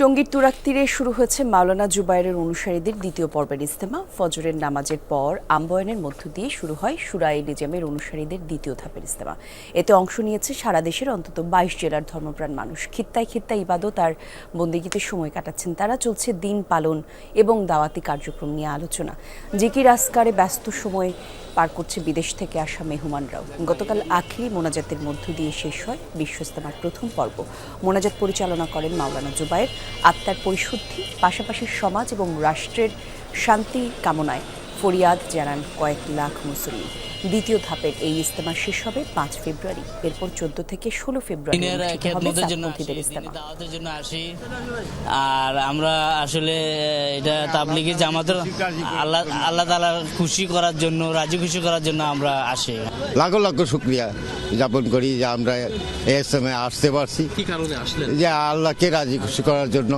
টঙ্গীর তুরাক তীরে শুরু হয়েছে মাওলানা জুবাইরের অনুসারীদের দ্বিতীয় পর্বের ইস্তেমা ফজরের নামাজের পর আম্বয়নের মধ্য দিয়ে শুরু হয় সুরাই নিজামের অনুসারীদের দ্বিতীয় ধাপের ইস্তেমা এতে অংশ নিয়েছে সারা দেশের অন্তত বাইশ জেলার ধর্মপ্রাণ মানুষ। খিত্তায় খিত্তায় ইবাদত আর বন্দিগীতে সময় কাটাচ্ছেন তারা। চলছে দিন পালন এবং দাওয়াতি কার্যক্রম নিয়ে আলোচনা। জিকির আসকারে ব্যস্ত সময় পার করছে বিদেশ থেকে আসা মেহমানরাও। গতকাল আখেরি মোনাজাতের মধ্য দিয়ে শেষ হয় বিশ্ব ইস্তেমার প্রথম পর্ব। মোনাজাত পরিচালনা করেন মাওলানা জুবায়ের। আত্মার পরিশুদ্ধি, পাশাপাশি সমাজ এবং রাষ্ট্রের শান্তি কামনায় ফরিয়াদ জানান কয়েক লাখ মুসল্লি দ্বিতীয় ধাপের এই ইস্তেমা শেষ হবে পাঁচ ফেব্রুয়ারি। এরপর চোদ্দ থেকে ষোলো ফেব্রুয়ারি দাওয়াতের জন্য আসি। আর আমরা আসলে এটা তাবলিগি জামাতের আল্লাহ আল্লাহ তালা খুশি করার জন্য রাজি খুশি করার জন্য আমরা আসি। লাখো লাখো শুক্রিয়া যাপন করি যে আমরা এই সময় আসতে পারছি। কি কারণে আসলেন? যে আল্লাহকে রাজি খুশি করার জন্য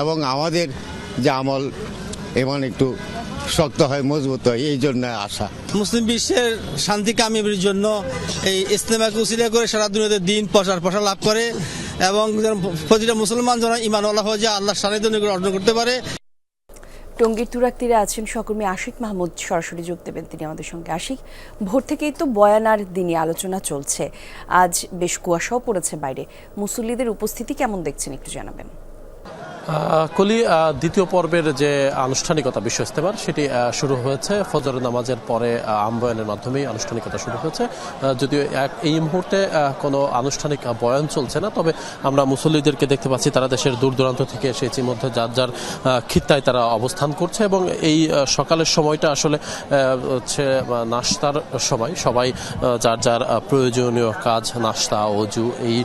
এবং আমাদের যে আমল এমন একটু শক্ত হয় মজবুত হয় এই জন্য আশা। মুসলিম বিশ্বের শান্তি কামিবের জন্য এই ইস্তেমাকে উসিলা করে সারা দুনিয়াতে দিন প্রসার প্রসার লাভ করে এবং প্রতিটা মুসলমান যেন ইমান আল্লাহ যে আল্লাহ সান্নিধ্য নিকট অর্জন করতে পারে। টঙ্গীর তুরাক তীরে আছেন সহকর্মী আশিক মাহমুদ। সরাসরি যোগ দেবেন তিনি আমাদের সঙ্গে। আশিক ভোর থেকেই তো বয়ানার দিনে আলোচনা চলছে। আজ বেশ কুয়াশাও পড়েছে বাইরে। মুসল্লিদের উপস্থিতি কেমন দেখছেন একটু জানাবেন। কলি দ্বিতীয় পর্বের যে আনুষ্ঠানিকতা বিশ্ব ইস্তেমার সেটি শুরু হয়েছে। ফজর নামাজের পরে আম্বয়নের মাধ্যমেই আনুষ্ঠানিকতা শুরু হয়েছে। যদিও এক- এই মুহূর্তে কোনো আনুষ্ঠানিক বয়ান চলছে না, তবে আমরা মুসল্লিদেরকে দেখতে পাচ্ছি, তারা দেশের দূর দূরান্ত থেকে এসে ইতিমধ্যে যার যার খিত্তায় তারা অবস্থান করছে এবং এই সকালের সময়টা আসলে হচ্ছে নাস্তার সময়। সবাই যার যার প্রয়োজনীয় কাজ নাস্তা অজু, এই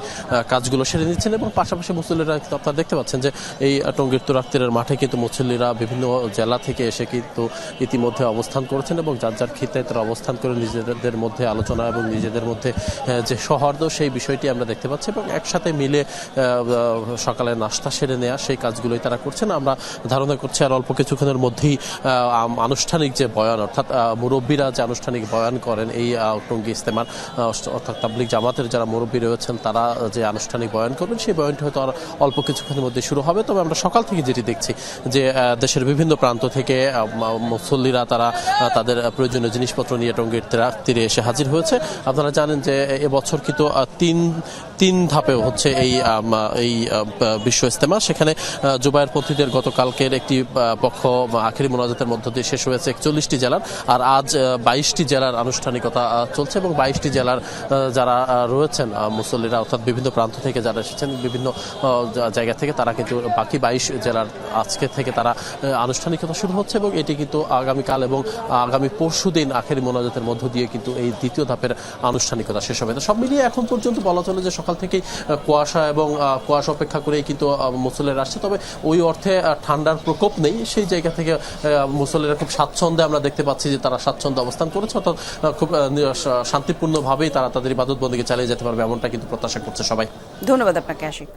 কাজগুলো সেরে নিচ্ছেন এবং পাশাপাশি মুসল্লিরা আপনারা দেখতে পাচ্ছেন যে এই টঙ্গীর মাঠে কিন্তু মুসল্লিরা বিভিন্ন জেলা থেকে এসে কিন্তু ইতিমধ্যে অবস্থান করেছেন এবং যার যার খিতায় তারা অবস্থান করে নিজেদের মধ্যে আলোচনা এবং নিজেদের মধ্যে যে সৌহার্দ্য, সেই বিষয়টি আমরা দেখতে পাচ্ছি এবং একসাথে মিলে সকালে নাস্তা সেরে নেওয়া সেই কাজগুলোই তারা করছেন। আমরা ধারণা করছি আর অল্প কিছুক্ষণের মধ্যেই আনুষ্ঠানিক যে বয়ান, অর্থাৎ মুরব্বীরা যে আনুষ্ঠানিক বয়ান করেন, এই টঙ্গী ইস্তেমার অর্থাৎ তাবলিক জামাতের যারা মুরব্বী রয়েছেন, তারা যে আনুষ্ঠানিক বয়ান করবেন, সেই বয়ানটি হয়তো আর অল্প কিছুক্ষণের মধ্যে শুরু হবে। তবে আমরা সকাল থেকে যেটি দেখছি যে দেশের বিভিন্ন প্রান্ত থেকে মুসল্লিরা তারা তাদের প্রয়োজনীয় জিনিসপত্র নিয়ে টঙ্গীর তীরে এসে হাজির হয়েছে। আপনারা জানেন যে এবছর কিন্তু তিন তিন ধাপে হচ্ছে এই এই বিশ্ব ইস্তেমা সেখানে জুবায়ের পন্থীদের গতকালকের একটি পক্ষ, আখেরি মোনাজাতের মধ্য দিয়ে শেষ হয়েছে একচল্লিশটি জেলার। আর আজ বাইশটি জেলার আনুষ্ঠানিকতা চলছে এবং বাইশটি জেলার যারা রয়েছেন মুসল্লিরা, অর্থাৎ বিভিন্ন প্রান্ত থেকে যারা এসেছেন, বিভিন্ন জায়গা থেকে তারা কিন্তু বাকি বাইশ জেলার আজকে থেকে তারা আনুষ্ঠানিকতা শুরু হচ্ছে এবং এটি কিন্তু আগামীকাল এবং আগামী পরশু দিন আখেরি মোনাজাতের মধ্য দিয়ে কিন্তু এই দ্বিতীয় ধাপের আনুষ্ঠানিকতা শেষ হবে। তো সব মিলিয়ে এখন পর্যন্ত বলা চলে যে সকাল থেকেই কুয়াশা এবং কুয়াশা অপেক্ষা করেই কিন্তু মুসলের আসছে। তবে ওই অর্থে ঠান্ডার প্রকোপ নেই। সেই জায়গা থেকে আহ, মুসল্লিরা খুব স্বাচ্ছন্দ্যে আমরা দেখতে পাচ্ছি যে তারা স্বাচ্ছন্দ্যে অবস্থান করেছে। অর্থাৎ খুব শান্তিপূর্ণভাবেই তারা তাদের ইবাদত বন্দীকে চালিয়ে যেতে পারবে এমনটা কিন্তু প্রত্যাশা করছে সবাই। ধন্যবাদ আপনাকে আশিক।